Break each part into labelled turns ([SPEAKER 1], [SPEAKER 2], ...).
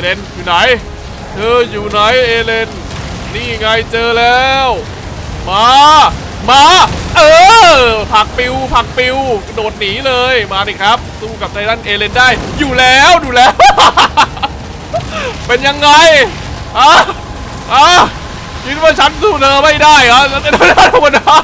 [SPEAKER 1] เลนอยู่ไหน เธออยู่ไหนเอเลน นี่ไงเจอแล้ว มา มา เออ ผักปิว ผักปิว โดดหนีเลย มาดิครับ สู้กับไททันเอเลนได้ อยู่แล้วดูแล้ว เป็นยังไงอะอะคิดว่าฉันสู้เธอไม่ได้เหรอฉันเป็นไททันธรรมดา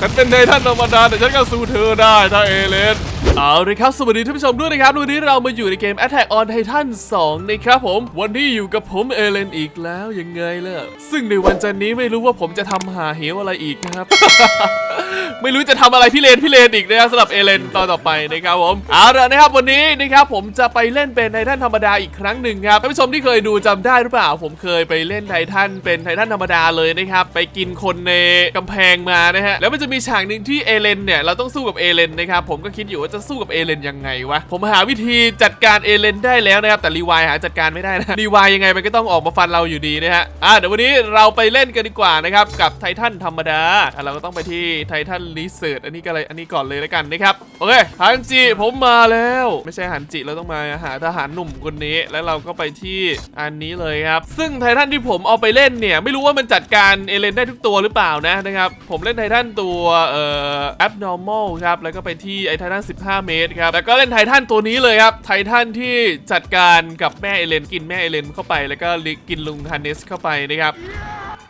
[SPEAKER 1] ฉันเป็นไททันธรรมดาแต่ฉันก็สู้เธอได้ถ้าเอเลน เอาเลยครับ สวัสดีท่านผู้ชมด้วยนะครับ วันนี้เรามาอยู่ในเกม Attack on Titan 2 นะครับผม วันนี้อยู่กับผมเอเลนอีกแล้วยังไงล่ะ ซึ่งในวันจันนี้ไม่รู้ว่าผมจะทำหาเหวอะไรอีกนะครับ ไม่รู้จะทำอะไรพี่เลนพี่เลนอีกนะครับสำหรับเอเลนตอนต่อไปนะครับผมเอาละนะครับวันนี้นะครับผมจะไปเล่นเป็นไททันธรรมดาอีกครั้งหนึ่งครับท่านผู้ชมที่เคยดูจำได้หรือเปล่า ผมเคยไปเล่นไททันเป็นไททันธรรมดาเลยนะครับไปกินคนในกำแพงมานะฮะแล้วมันจะมีฉากหนึ่งที่เอเลนเนี่ยเราต้องสู้กับเอเลนนะครับผมก็คิดอยู่ว่าจะสู้กับเอเลนยังไงวะ ผมหาวิธีจัดการเอเลนได้แล้วนะครับ แต่รีวายหาจัดการไม่ได้นะรีวายยังไงมันก็ต้องออกมาฟันเราอยู่ดีนะฮะ อะเดี๋ยววันนี้เราไปเล่นกันดีกว่านะครับ กับไททันธรรมดา อะเราก็ต้องไปที่ไททันรีเสิร์ชอันนี้ก็เลยอันนี้ก่อนเลยแล้วกันนะครับ โอเคฮันจิผมมาแล้ว ไม่ใช่ฮันจิเราต้องมาหาทหารหนุ่มคนนี้ แล้วเราก็ไปที่อันนี้เลยครับ ซึ่งไททันที่ผมเอาไปเล่นเนี่ยไม่รู้ว่ามันจัดการเอเลนได้ทุกตัวหรือเปล่านะนะครับผมเล่นไททันตัวเอ่อ abnormal ครับแล้วก็ไปที่ไอไททัน5 เมตรครับแล้วก็เล่นไททันตัวนี้เลยครับไททันที่จัดการกับแม่เอเลนกินแม่เอเลนเข้าไป แล้วก็กินลุงฮันเนสเข้าไปนะครับ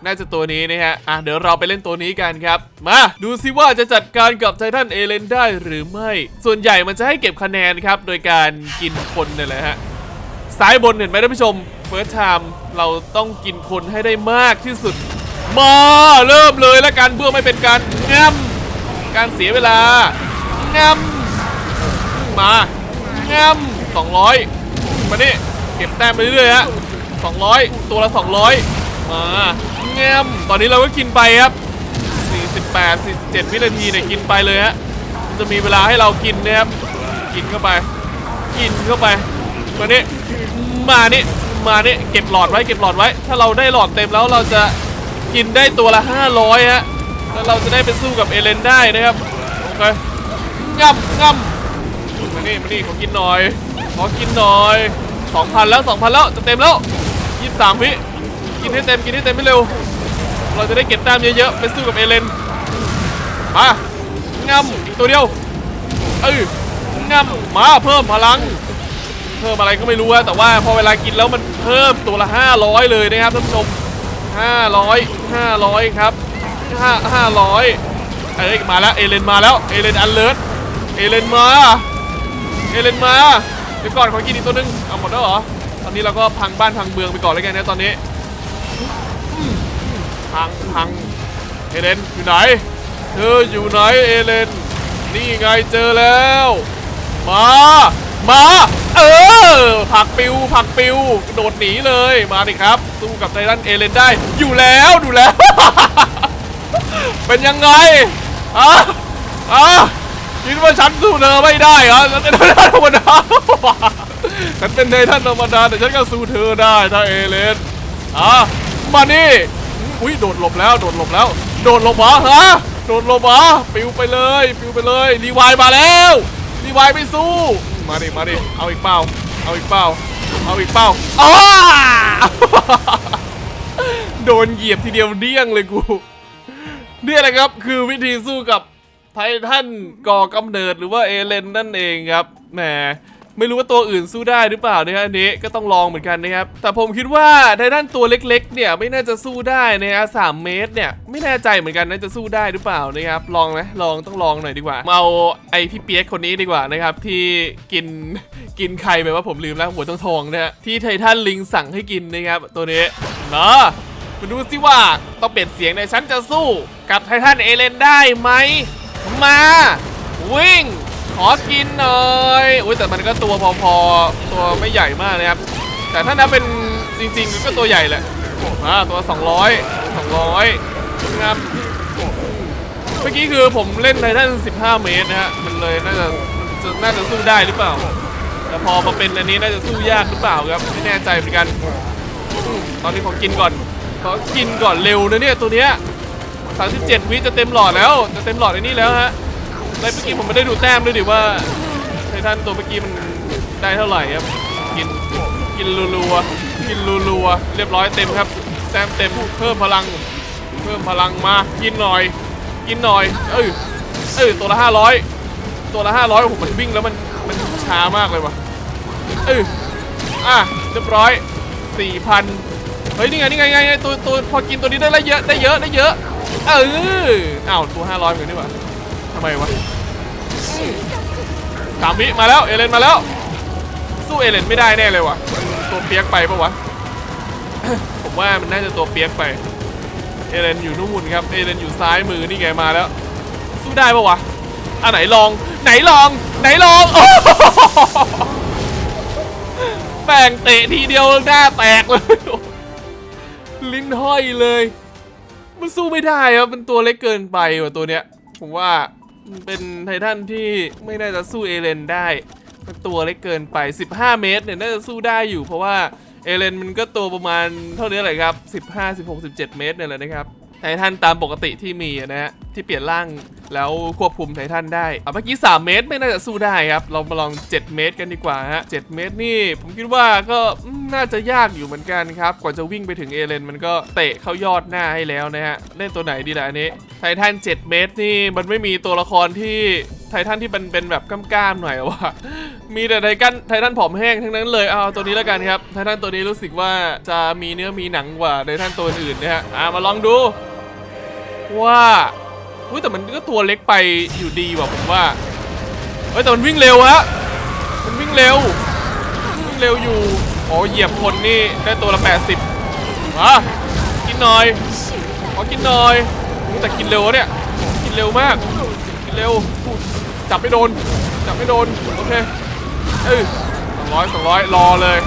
[SPEAKER 1] น่าจะตัวนี้นะฮะ อะ เดี๋ยวเราไปเล่นตัวนี้กันครับ มา ดูซิว่าจะจัดการกับไททันเอเลนได้หรือไม่ ส่วนใหญ่มันจะให้เก็บคะแนนครับ โดยการกินคนนี่แหละฮะ ซ้ายบนเห็นไหมท่านผู้ชม เฟิร์สไทม์เราต้องกินคนให้ได้มากที่สุด มา เริ่มเลยแล้วกันเพื่อไม่เป็นการง่ำการเสียเวลาง่ำ มาง่ำสองร้อยมานี่เก็บแต้มไปเรื่อยฮะสองร้อยตัวละสองร้อยมาแง้มตอนนี้เราก็กินไปครับ48 47วินาทีเนี่ยกินไปเลยฮะจะมีเวลาให้เรากินนะครับกินเข้าไป กินเข้าไปมานี่มานี่มานี่เก็บหลอดไว้เก็บหลอดไว้ ถ้าเราได้หลอดเต็มแล้วเราจะกินได้ตัวละ 500ฮะแล้วเราจะได้ไปสู้กับเอเลนได้นะครับโอเคง่ำง่ำม นี่มานี่ขอกินหน่อย ขอกินหน่อย2,000แล้ว2,000แล้วจะเต็มแล้ว23วิกินให้เต็มกินให้เต็มให้เร็ว เราจะได้เก็บแต้มเยอะๆไปสู้กับเอเลนมางำอีกตัวเดียวเอองำมาเพิ่มพลัง เพิ่มอะไรก็ไม่รู้อะแต่ว่าพอเวลากินแล้วมันเพิ่มตัวละ500 เลยนะครับท่านผู้ชม500 500 ครับ5 500เอ้ยมาแล้วเอเลนมาแล้วเอเลนอันเลิศเอเลนมา อเลนมาเดี๋ยวก่อนขอกินอีกตัวหนึงเอาหมดแล้วเหรอตอนนี้เราก็พังบ้านพังเมืองไปก่อนแล้วกันนะตอนนี้พังพังเอเลนอยู่ไหนเธออยู่ไหนเอเลนนี่ไงเจอแล้ว มามาเออผักปิวผักปิวโดดหนีเลยมาดิครับสู้กับไททันเอเลนได้ อยู่แล้วดูแล้ว เป็นยังไงอะอะ คิดว่าฉันสู้เธอไม่ได้เหรอฉันเป็นไททันธรรมดาฉันเป็นไททันธรรมดาแต่ฉันก็สู้เธอได้ถ้าเอเลนอะมานี่อุ้ยโดดหลบแล้วโดดหลบแล้ว โดดหลบเหรอฮะโดดหลบเหรอปิวไปเลยปิวไปเลยรีวายมาแล้วรีวายไม่สู้ มาดิมาดิเอาอีกเปล่าเอาอีกเปล่าเอาอีกเปล่าอ้าโดนเหยียบทีเดียวเดี้ยงเลยกูเนี่ยแหละครับคือวิธีสู้กับ ไททันก่อกำเนิดหรือว่าเอเลนนั่นเองครับแหมไม่รู้ว่าตัวอื่นสู้ได้หรือเปล่านะครับอันนี้ก็ต้องลองเหมือนกันนะครับ แต่ผมคิดว่าไททันตัวเล็กๆ เนี่ยไม่น่าจะสู้ได้นะฮะสามเมตรเนี่ยไม่แน่ใจเหมือนกันน่าจะสู้ได้หรือเปล่านะครับ ลองไหมลองต้องลองหน่อยดีกว่ามาเอาไอพี่เปียกคนนี้ดีกว่านะครับที่กินกินใครไปว่าผมลืมแล้วหัวทองทองๆนะฮะที่ไททันลิงสั่งให้กินนะครับตัวนี้เนาะมาดูสิว่าต้องเปลี่ยนเสียงในฉันจะสู้กับไททันเอเลนได้ไหม มา วิ่ง ขอกินหน่อยอุ้ยแต่มันก็ตัวพอๆ ตัวไม่ใหญ่มากนะครับ แต่ถ้านับเป็นจริงๆ ก็ตัวใหญ่แหละอ่าตัว 200 200ครับเมื่อกี้คือผมเล่นไททัน15 เมตรนะฮะ มันเลยน่าจะจะน่าจะสู้ได้หรือเปล่า แต่พอมาเป็นอันนี้น่าจะสู้ยากหรือเปล่าครับ ไม่แน่ใจเหมือนกัน ตอนนี้ขอกินก่อน ขอกินก่อนเร็วนะเนี่ยตัวเนี้ย 37วิจะเต็มหลอดแล้ว จะเต็มหลอดไอ้นี่แล้วฮะแล้วเมื่อกี้ผมไม่ได้ดูแต้มด้วยดิว่าไททันตัวเมื่อกี้มันได้เท่าไหร่ครับ กิน กินรัวๆ กินรัวๆ เรียบร้อยเต็มครับ แต้มเต็ม เพิ่มพลัง เพิ่มพลังมา กินหน่อย กินหน่อย เอ้ย เอ้ย ตัวละห้าร้อยตัวละห้าร้อยผมมันวิ่งแล้วมัน มันช้ามากเลยวะเอ้ย อะ เรียบร้อยสี่พัน เฮ้ยนี่ไงนี่ไงไงไงตัวตัวพอกินตัวนี้ได้ละเยอะได้เยอะได้เยอะเอออ้าวตัวห้าร้อยเหมือนนี่หว่าทำไมวะสามวิมาแล้วเอเลนมาแล้ว สู้เอเลนไม่ได้แน่เลยว่ะตัวเปียกไปปะวะผมว่ามันน่าจะตัวเปียกไปเอเลนอยู่นู่นครับเอเลนอยู่ซ้ายมือนี่ไงมาแล้ว สู้ได้ปะวะอะไหนลอง ไหนลอง ไหนลองโอ้โหแบ่งเตะทีเดียวหน้าแตกเลย ลิ้นห้อยเลย มันสู้ไม่ได้ครับมันตัวเล็กเกินไปว่ะตัวเนี้ย ผมว่ามันเป็นไททันที่ไม่น่าจะสู้เอเลนได้ มันตัวเล็กเกินไป 15 เมตรเนี่ยน่าจะสู้ได้อยู่ เพราะว่าเอเลนมันก็ตัวประมาณเท่านี้แหละครับ 15 16 17 เมตรเนี่ยแหละนะครับไททันตามปกติที่มีนะฮะ ที่เปลี่ยนร่างแล้วควบคุมไททันได้อะเมื่อกี้ 3 เมตรไม่น่าจะสู้ได้ครับ เรามาลอง 7 เมตรกันดีกว่าฮะ 7 เมตรนี่ ผมคิดว่าก็น่าจะยากอยู่เหมือนกันครับ กว่าจะวิ่งไปถึงเอเลนมันก็เตะเข้ายอดหน้าให้แล้วนะฮะ เล่นตัวไหนดีล่ะอันนี้ ไททัน 7 เมตรนี่มันไม่มีตัวละครที่ไททันที่เป็นเป็นแบบก้ามๆหน่อยอะวะมีแต่ไททันไททันผอมแห้งทั้งนั้นเลยเอาตัวนี้แล้วกันครับ ไททันตัวนี้รู้สึกว่าจะมีเนื้อมีหนังกว่าไททันตัวอื่นนะฮะ อะมาลองดู ว่า อุ้ยแต่มันก็ตัวเล็กไปอยู่ดีว่ะผมว่าเฮ้ยแต่มันวิ่งเร็วฮะมันวิ่งเร็ววิ่งเร็วอยู่อ๋อเหยียบคนนี่ได้ตัวละ 80มากินหน่อยขอกินหน่อยแต่กินเร็วเนี่ยกินเร็วมากกินเร็วจับไม่โดนจับไม่โดนโอเคเออสองร้อยสองร้อยรอเลย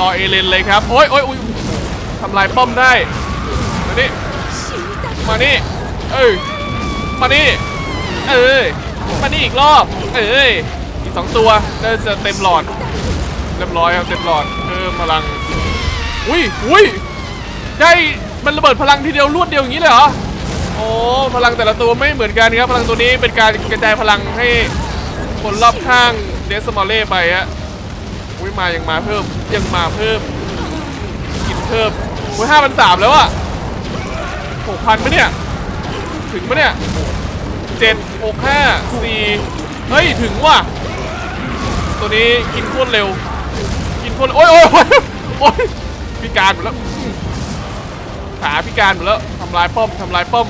[SPEAKER 1] รอเอเลนเลยครับโอ้ยโอ้ยอุ้ยทำลายป้อมได้มานี่มานี่เอ้ย มาดิเอ้ยมาดิอีกรอบ เอ้ยอีกสองตัวน่าจะเต็มหลอดเรียบร้อยครับเต็มหลอดเพิ่มพลังอุ้ยอุ้ยได้มันระเบิดพลังทีเดียวรวดเดียวอย่างนี้เลยเหรอโอ้พลังแต่ละตัวไม่เหมือนกันครับพลังตัวนี้เป็นการกระจายพลังให้คนรอบข้างเดสมอลเล่ไปฮะอุ้ยมายังมาเพิ่มยังมาเพิ่มกินเพิ่มอุ้ยห้าพันสามแล้วอะหกพันปะเนี่ยถึงปะเนี่ย 7 6 5 4 เฮ้ย ถึงว่ะ ตัวนี้กินคนเร็ว กินคนโอ้ยโอ้ยโอ้ยพิการหมดแล้ว ขาพิการหมดแล้วทำลายป้อมทำลายป้อม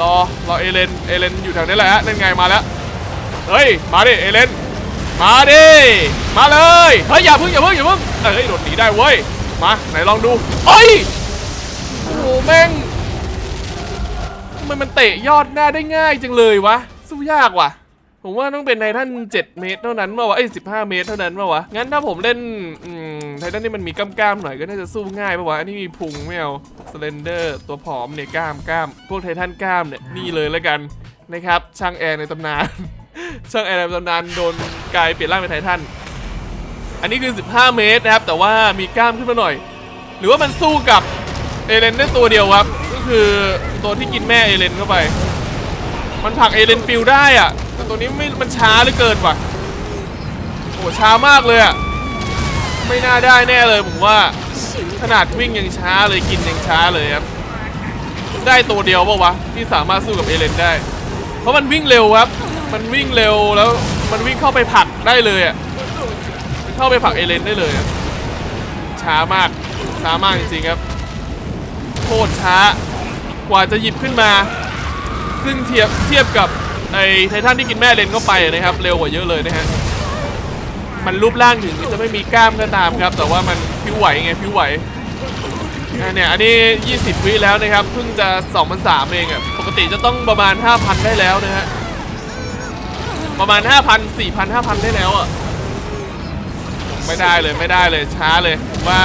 [SPEAKER 1] รอ รอเอเลน เอเลนอยู่แถวนี้แหละฮะนั่นไงมาแล้ว เฮ้ย มาดิ เอเลน มาดิ มาเลย เฮ้ย อย่าพึ่งอย่าพึ่งอย่าพึ่งเฮ้ยหลบหนีได้เว้ย มา ไหนลองดูเอ้ยโอ้แม่ง ทำไมมันเตะยอดหน้าได้ง่ายจังเลยวะ สู้ยากว่ะ ผมว่าต้องเป็นไททัน7 เมตรเท่านั้นมาวะเอ้ย15 เมตรเท่านั้นมาวะ งั้นถ้าผมเล่นไททันที่มันมีกล้ามๆหน่อยก็น่าจะสู้ง่ายปะวะ อันนี้มีพุงไม่เอาสเลนเดอร์ตัวผอมเนี่ยกล้ามกล้าม พวกไททันกล้ามเนี่ยนี่เลยแล้วกันนะครับช่างแอร์ในตำนาน ช่างแอร์ในตำนานโดนกลายเปลี่ยนร่างเป็นไททัน อันนี้คือ 15 เมตรนะครับ แต่ว่ามีกล้ามขึ้นมาหน่อย หรือว่ามันสู้กับเอเลนได้ตัวเดียวครับ คือตัวที่กินแม่เอเลนเข้าไป มันผลักเอเลนฟิลได้อะแต่ตัวนี้ไม่มันช้าเหลือเกินว่ะโอ้ช้ามากเลยอะไม่น่าได้แน่เลยผมว่า ขนาดวิ่งยังช้าเลยกินยังช้าเลยครับ ได้ตัวเดียวปะวะที่สามารถสู้กับเอเลนได้ เพราะมันวิ่งเร็วครับ มันวิ่งเร็วแล้วมันวิ่งเข้าไปผลักได้เลยอะมันเข้าไปผลักเอเลนได้เลยช้ามากช้ามากจริงๆครับโคตรช้า กว่าจะหยิบขึ้นมา ซึ่งเทียบเทียบกับไอ้ไททันที่กินแม่เลนเข้าไปนะครับ เร็วกว่าเยอะเลยนะฮะมันรูปร่างถึงจะไม่มีกล้ามก็ตามครับ แต่ว่ามันผิวไหวไงผิวไหวเนี่ยอันนี้ 20 วิแล้วนะครับเพิ่งจะ2 0 0เองอะปกติจะต้องประมาณ 5,000 ได้แล้วนะฮะประมาณ 5,000 4,000 5,000 ได้แล้วอะไม่ได้เลยไม่ได้เลยช้าเลยว่า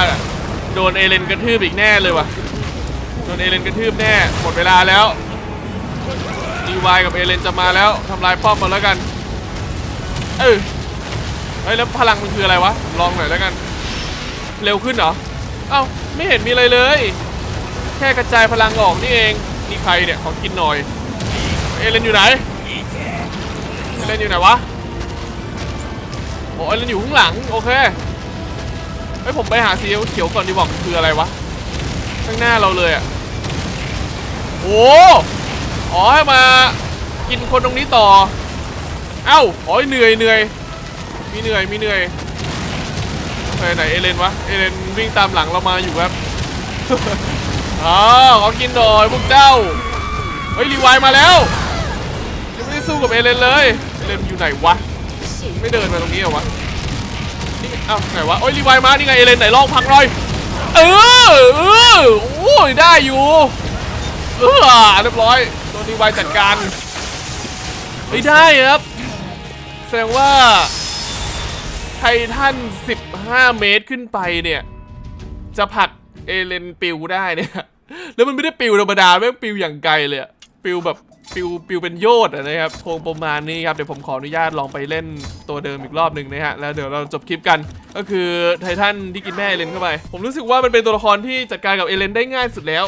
[SPEAKER 1] โดนเอเลนกระทืบอีกแน่เลยว่ะ โดนเอเลนกระทืบแน่ หมดเวลาแล้วดีวายกับเอเลนจะมาแล้วทำลายป้อมมาแล้วกัน เออเฮ้ยแล้วพลังมันคืออะไรวะ ลองหน่อยแล้วกัน เร็วขึ้นเหรอ เอ้าไม่เห็นมีอะไรเลย แค่กระจายพลังออกนี่เอง นี่ใครเนี่ยขอกินหน่อย เอเลนอยู่ไหน เอเลนอยู่ไหนวะโอ้เอเลนอยู่ข้างหลัง โอเคเฮ้ยผมไปหาสีเขียวก่อนดีกว่ามันคืออะไรวะ ข้างหน้าเราเลยอะโอ้อ๋อให้มากินคนตรงนี้ต่อ เอ้าอ๋อเหนื่อยเหนื่อยมีเหนื่อยมีเหนื่อยไปไหนเอเลนวะเอเลนวิ่งตามหลังเรามาอยู่ครับอ๋อขอกินหน่อยพวกเจ้าเฮ้ยรีไวล์มาแล้วยังไม่ได้สู้กับเอเลนเลยเอเลนอยู่ไหนวะไม่เดินมาตรงนี้เหรอวะนี่เอ้าไหนวะโอ้ยรีไวล์มานี่ไงเอเลนไหนลองพังหน่อย เออเออโอ้ยได้อยู่ เออเรียบร้อยโดนรีไวจัดการไม่ได้ครับ แสดงว่า ไททัน 15 เมตรขึ้นไปเนี่ย จะผักเอเลนปิวได้เนี่ย แล้วมันไม่ได้ปิวธรรมดาแม่งปิวอย่างไกลเลยอะปิวแบบ ปิวปิวเป็นโยดอะนะครับคงประมาณนี้ครับเดี๋ยวผมขออนุญาตลองไปเล่นตัวเดิมอีกรอบหนึ่งนะฮะแล้วเดี๋ยวเราจบคลิปกันก็คือไททันที่กินแม่เอเลนเข้าไป ผมรู้สึกว่ามันเป็นตัวละครที่จัดการกับเอเลนได้ง่ายสุดแล้ว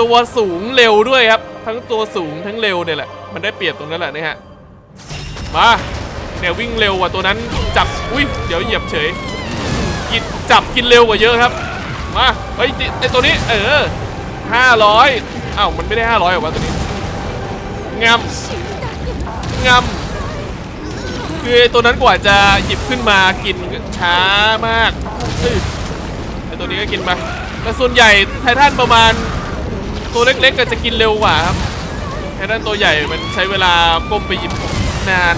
[SPEAKER 1] ตัวสูงเร็วด้วยครับ ทั้งตัวสูงทั้งเร็วเนี่ยแหละ มันได้เปรียบตรงนั้นแหละนะฮะมาเนี่ยวิ่งเร็วกว่าตัวนั้นจับอุ้ยเดี๋ยวเหยียบเฉยกินจับกินเร็วกว่าเยอะครับมาเฮ้ยไอตัวนี้เออห้าร้อยอ้าวมันไม่ได้ห้าร้อยหรอวะตัวนี้ งำงำคือตัวนั้นกว่าจะหยิบขึ้นมากินช้ามากไอตัวนี้ก็กินมาแต่ส่วนใหญ่ไททันประมาณตัวเล็กๆก็จะกินเร็วกว่าครับไททันตัวใหญ่มันใช้เวลาก้มไปหยิบนาน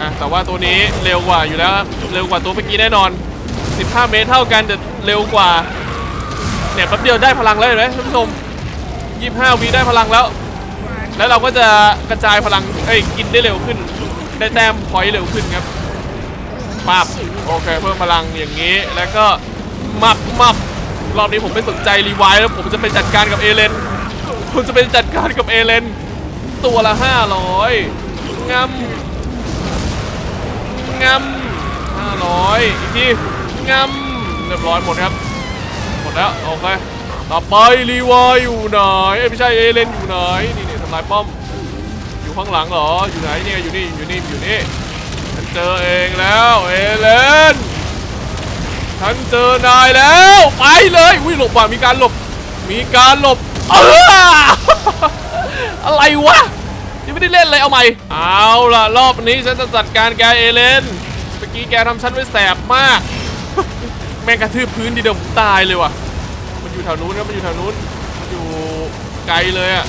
[SPEAKER 1] อะแต่ว่าตัวนี้เร็วกว่าอยู่แล้วเร็วกว่าตัวเมื่อกี้แน่นอน 15 เมตรเท่ากันแต่เร็วกว่าเนี่ยแป๊บเดียวได้พลังแล้วเห็นไหมท่านผู้ชม25วีได้พลังแล้ว แล้วเราก็จะกระจายพลังเอ้ยกินได้เร็วขึ้น ได้แต้มพอยต์เร็วขึ้นครับปับโอเคเพิ่มพลังอย่างนี้ แล้วก็มับมับรอบนี้ผมไม่สนใจรีไวล์แล้วผมจะไปจัดการกับเอเลนผมจะไปจัดการกับเอเลนตัวละ500งำงำห้าร้อยอีกทีงำเรียบร้อยหมดครับ หมดแล้วโอเคต่อไปรีไวายอยู่ไหนไม่ใช่เอเลนอยู่ไหนนี่ำลายป้อม อยู่ข้างหลังเหรอ อยู่ไหนเนี่ย อยู่นี่ อยู่นี่ อยู่นี่ ฉันเจอเองแล้ว เอเลน ฉันเจอนายแล้ว ไปเลยอุ้ยหลบว่ะมีการหลบ มีการหลบ เอออะไรวะ ยังไม่ได้เล่นเลยเอาใหม่ เอาล่ะ รอบนี้ฉันจะจัดการแกเอเลน เมื่อกี้แกทำฉันไว้แสบมาก แม่งกระทืบพื้นดีเดียวผมตายเลยว่ะ มันอยู่แถวนู้นครับ มันอยู่แถวนู้นมันอยู่ไกลเลยอะ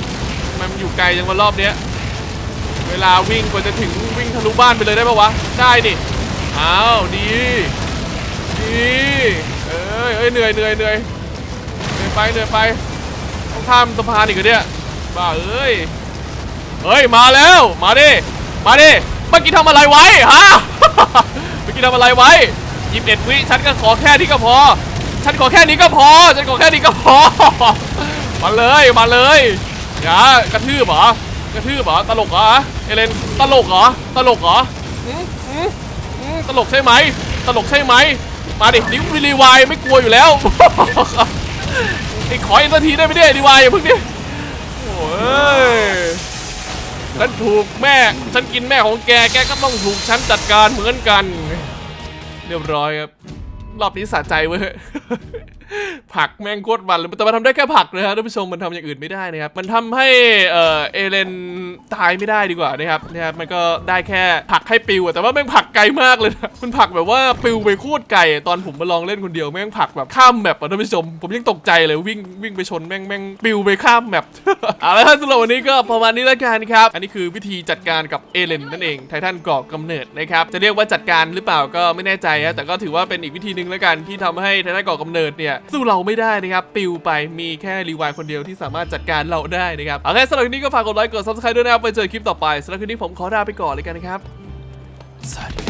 [SPEAKER 1] มันอยู่ไกลจังวะรอบเนี้ย เวลาวิ่งกว่าจะถึงวิ่งทะลุบ้านไปเลยได้ปะวะ ได้ดิอ้าวดีดีเอ้ยเอ้ยเหนื่อยเหนื่อยเหนื่อยเหนื่อยไปเหนื่อยไปต้องข้ามสะพานอีกเหรอเนี่ยบ้าเอ้ยเฮ้ยมาแล้วมาดิมาดิเมื่อกี้ทำอะไรไว้ฮะเมื่อกี้ทำอะไรไว้ยิบเอ็ดวิฉันก็ขอแค่นี้ก็พอ ฉันขอแค่นี้ก็พอ ฉันขอแค่นี้ก็พอ มาเลย มาเลย อย่ากระทืบเหรอกระทืบเหรอตลกเหรอเอเลนตลกเหรอตลกเหรอหืมหืมหืมตลกใช่ไหมตลกใช่ไหมมาดินิ้วรีวายไม่กลัวอยู่แล้วไอ้ขออีกนาทีได้ไหมเนี่ยรีวายอย่าเพิ่งดิโอ้ยฉันถูกแม่ฉันกินแม่ของแกแกก็ต้องถูกฉันจัดการเหมือนกัน เรียบร้อยครับรอบนี้สะใจเว้ย ผักแม่งโคตรมันเลยแต่มันทำได้แค่ผักนะครับท่านผู้ชมมันทำอย่างอื่นไม่ได้นะครับมันทำให้เออเอเลนตายไม่ได้ดีกว่านะครับนะครับมันก็ได้แค่ผักให้ปิวแต่ว่าแม่งผักไกลมากเลยนะมันผักแบบว่าปิวไปโคตรไกลตอนผมมาลองเล่นคนเดียวแม่งผักแบบข้ามแมปอะท่านผู้ชมผมยังตกใจเลยวิ่งวิ่งไปชนแม่งแม่งปิวไปข้ามแมปเอาละครับสำหรับวันนี้ก็ประมาณนี้แล้วกันครับอันนี้คือวิธีจัดการกับเอเลนนั่นเองไททันก่อกำเนิดนะครับจะเรียกว่าจัดการหรือเปล่าก็ไม่แน่ใจนะแต่ก็ถือว่าเป็นอีกวิธีหนึ่งแล้วกันที่ทำให้ไททันก่อกำเนิดเนี่ยสู้เราไม่ได้นะครับปิวไปมีแค่รีวายคนเดียวที่สามารถจัดการเราได้นะครับโอเคสำหรับนนี้ก็ฝากกดไลค์กดซับสไครต์ด้วยนะครับไปเจอคลิปต่อไปสำหรับคลิปนี้ผมขอลาไปก่อนเลยกันนะครับสวัสดีครับ